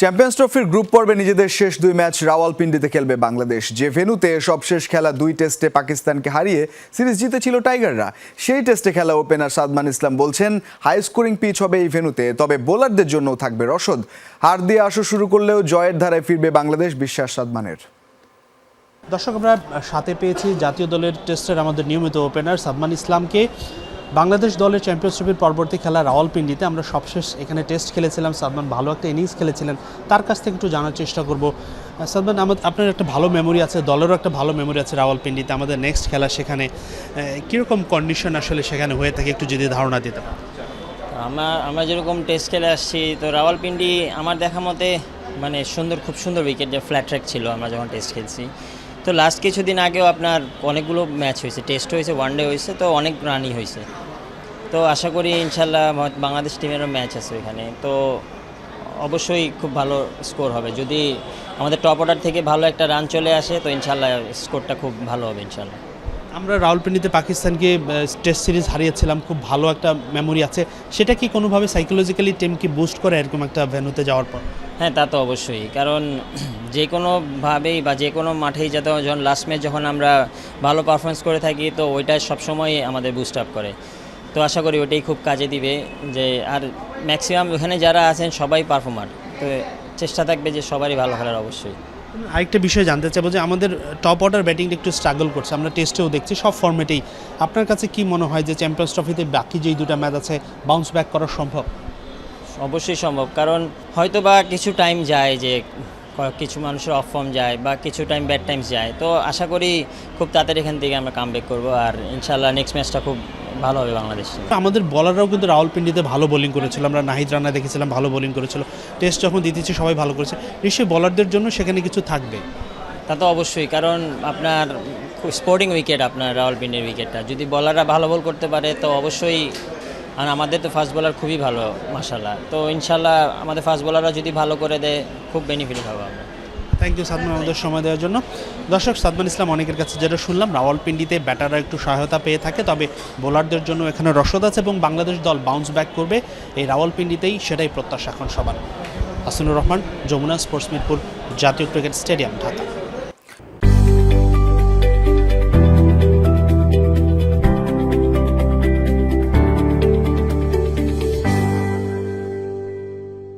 Champions ট্রফির group পর্বে নিজেদের শেষ দুই ম্যাচ রাওয়ালপিন্ডিতে খেলবে বাংলাদেশ। যে ভেন্যুতে সবশেষ খেলা দুই টেস্টে পাকিস্তানকে হারিয়ে সিরিজ জিতেছিল টাইগাররা, সেই টেস্টে খেলা ওপেনার সাদমান ইসলাম বলছেন, হাই স্কোরিং পিচ হবে এই ভেনুতে তবে বোলারদের জন্যও থাকবে রসদ। হার দিয়ে আসো শুরু করলেও জয়ের ধারায় ফিরবে বাংলাদেশ বিশ্বাস সাদমানের। দর্শক, আমরা সাথে পেয়েছি জাতীয় দলের টেস্টের আমাদের নিয়মিত ওপেনার সাদমান ইসলামকে। বাংলাদেশ দলের চ্যাম্পিয়নশিপের পরবর্তী খেলা রাওয়ালপিন্ডিতে আমরা সবশেষ এখানে টেস্ট খেলেছিলাম। সাদমান ভালো একটা ইনিংস খেলেছিলেন। তার কাছ থেকে একটু জানার চেষ্টা করব। সাদমান আমার আপনার একটা ভালো মেমোরি আছে, দলেরও একটা ভালো মেমোরি আছে রাওয়ালপিন্ডিতে। আমাদের নেক্সট খেলা সেখানে কীরকম কন্ডিশন আসলে সেখানে হয়ে থাকে একটু যদি ধারণা দিতে আমরা আমরা যেরকম টেস্ট খেলে আসছি, তো রাওয়ালপিন্ডি আমার দেখা মতে মানে সুন্দর, খুব সুন্দর উইকেট যে ফ্ল্যাট ট্র্যাক ছিল, আমরা যখন টেস্ট খেলছি। তো লাস্ট কিছুদিন আগেও আপনার অনেকগুলো ম্যাচ হয়েছে টেস্ট হয়েছে ওয়ানডে হয়েছে, তো অনেক রানই হয়েছে। তো আশা করি ইনশাল্লাহ বাংলাদেশ টিমেরও ম্যাচ আছে এখানে তো অবশ্যই খুব ভালো স্কোর হবে। যদি আমাদের টপ অর্ডার থেকে ভালো একটা রান চলে আসে, তো ইনশাল্লাহ স্কোরটা খুব ভালো হবে ইনশাল্লাহ। আমরা রাওয়ালপিন্ডিতে পাকিস্তানকে টেস্ট সিরিজ হারিয়েছিলাম, খুব ভালো একটা মেমোরি আছে। সেটা কি কোনোভাবে সাইকোলজিক্যালি টিমকে বুস্ট করে এরকম একটা ভেন্যুতে যাওয়ার পর? হ্যাঁ তা তো অবশ্যই। কারণ যে কোনোভাবেই বা যে কোনো মাঠেই যাতে যখন লাস্ট ম্যাচ যখন আমরা ভালো পারফরমেন্স করে থাকি, তো ওইটা সবসময় আমাদের বুস্ট আপ করে। তো আশা করি ওইটাই খুব কাজে দিবে যে, আর ম্যাক্সিমাম ওখানে যারা আছেন সবাই পারফর্মার তো চেষ্টা থাকবে যে সবারই ভালো খেলার অবশ্যই। আরেকটা বিষয় জানতে চাইব যে আমাদের টপ অর্ডার ব্যাটিংটা একটু স্ট্রাগল করছে, আমরা টেস্টেও দেখছি, সব ফর্মেটেই আপনার কাছে কি মনে হয় যে চ্যাম্পিয়ন্স ট্রফিতে বাকি যেই দুটো ম্যাচ আছে বাউন্স ব্যাক করা সম্ভব? অবশ্যই সম্ভব, কারণ হয়তো বা কিছু টাইম যায় যে কিছু মানুষের অফ ফর্ম যায় বা কিছু টাইম ব্যাড টাইমস যায়। তো আশা করি খুব তাড়াতাড়ি এখান থেকে আমরা কাম ব্যাক করব আর ইনশাল্লাহ নেক্সট ম্যাচটা খুব ভালো হবে বাংলাদেশে আমাদের বলাররাও কিন্তু রাওয়ালপিন্ডিতে ভালো বোলিং করেছিল। আমরা নাহিদ রানা দেখেছিলাম ভালো বোলিং করেছিল। টেস্ট যখন দিতেছি সবাই ভালো করেছে। নিশ্চয়ই বলারদের জন্য সেখানে কিছু থাকবে। তা তো অবশ্যই কারণ আপনার স্পোর্টিং উইকেট আপনার রাওয়ালপিন্ডির উইকেটটা যদি বলাররা ভালো বল করতে পারে তো অবশ্যই আর আমাদের তো ফাস্ট বোলার খুবই ভালো মাসাল্লাহ তো ইনশাল্লাহ আমাদের ফাস্ট বোলাররা যদি ভালো করে দেয় খুব বেনিফিট হবে আমরা। থ্যাংক ইউ সাদমান আমাদের সময় দেওয়ার জন্য। দর্শক সাদমান ইসলাম অনেকের কাছে যেটা শুনলাম, রাওয়ালপিন্ডিতে ব্যাটাররা একটু সহায়তা পেয়ে থাকে, তবে বোলারদের জন্য এখানে রসদ আছে এবং বাংলাদেশ দল বাউন্স ব্যাক করবে। এই রাওয়ালপিন্ডিতেই সেটাই প্রত্যাশা এখন সবার। হাসানুর রহমান, যমুনা স্পোর্টস মিরপুর জাতীয় ক্রিকেট স্টেডিয়াম, ঢাকা।